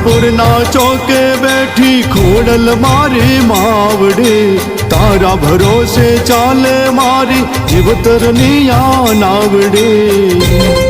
કરણપુરના ચોકે બેઠી ખોડલ મારી માવડે. તારા ભરોસે ચાલે મારી જીવતરની આ નાવડી.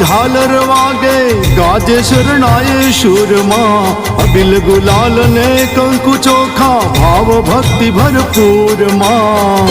નગારા ઝાલર વાગે ગાજે શરણાય શુરમાં અબિલ ગુલાલ ને કંકુ ચોખા ભાવ ભક્તિ ભરપૂરમાં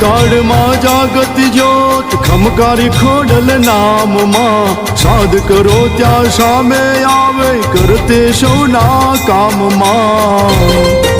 કાળમાં જાગત જ્યોત ખમકારી ખોડલ નામમાં. સાધ કરો ત્યાં સામે આવે કરતે સૌના કામમાં.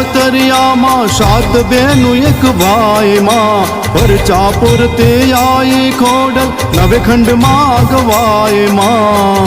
કુળમાં અવતરિયામાં સાત બેનું એક ભાઈમાં. પરચાપુર તે આઈ ખોડલ નવે ખંડમાં ગવાયમાં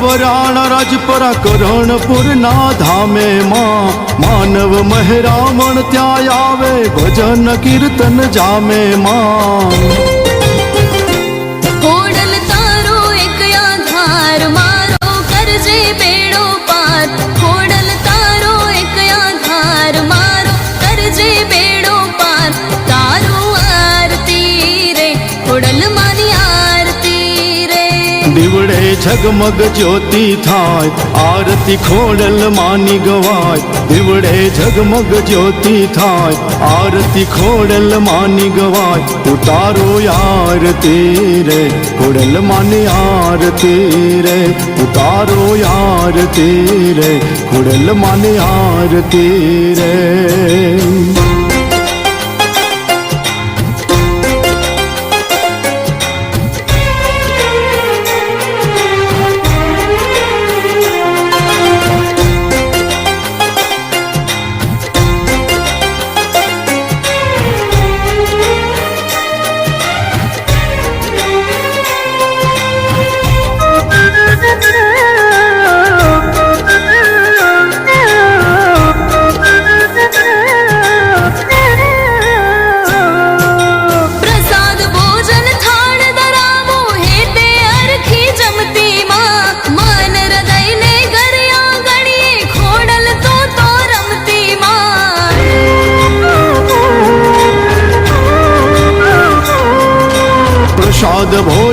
માટે લવરાણ રાજપરા કરણપુર ના ધામે માં માનવ મહેરામણ ત્યાં આવે, ભજન કીર્તન જામે માં ઝગમગ જ્યોતિ થાય, આરતી ખોડલ માની ગવાય, દીવડે ઝગમગ જ્યોતિ થાય, આરતી ખોડલ માની ગવાય, ઉતારો આરતી રે, ખોડલ માની આરતી રે, ઉતારો આરતી રે, ખોડલ માની આરતી રે.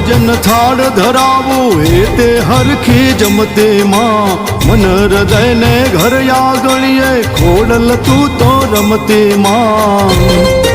ભોજન થાળ ધરાવો, એ તે હરખી જમતે માં મન હૃદયને ઘર આગળીએ ખોડલ તું તો રમતે માં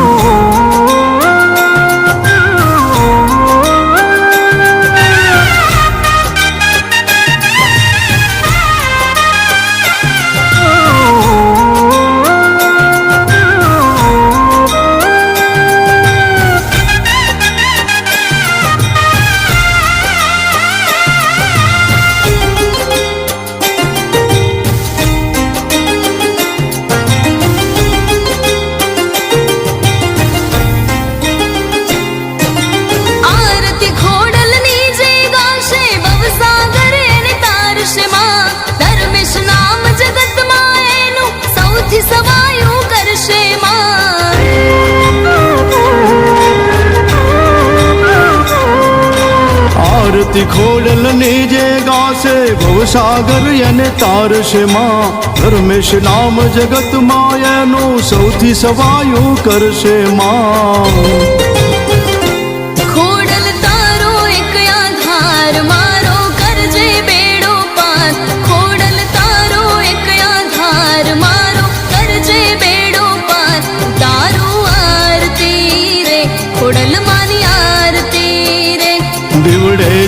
આરતી ખોડલ ની જે ગાશે ભવસાગર એને તારશે માં ધર્મેશ નામ જગત માયાનું સૌથી સવાયું કરશે માં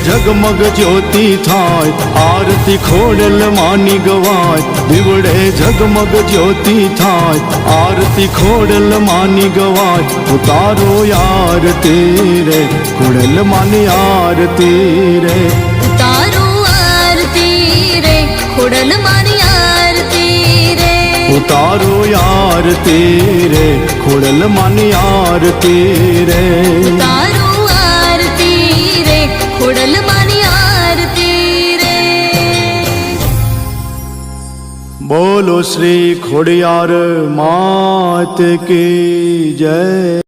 ઝગમગ જ્યોતિ થાય આરતી ખોડલ માની ગવાય દીવડે જગમગ જ્યોતિ થાય આરતી ખોડલ માની ગવાય ઉતારો યાર રે ખોડલ માની આરતી રે ઉતારો આરતી રે ખોડલ માની આરતી રે ઉતારો યાર રે ખોડલ માની આરતી રે તારું બોલો શ્રી ખોડિયાર માત કી જય.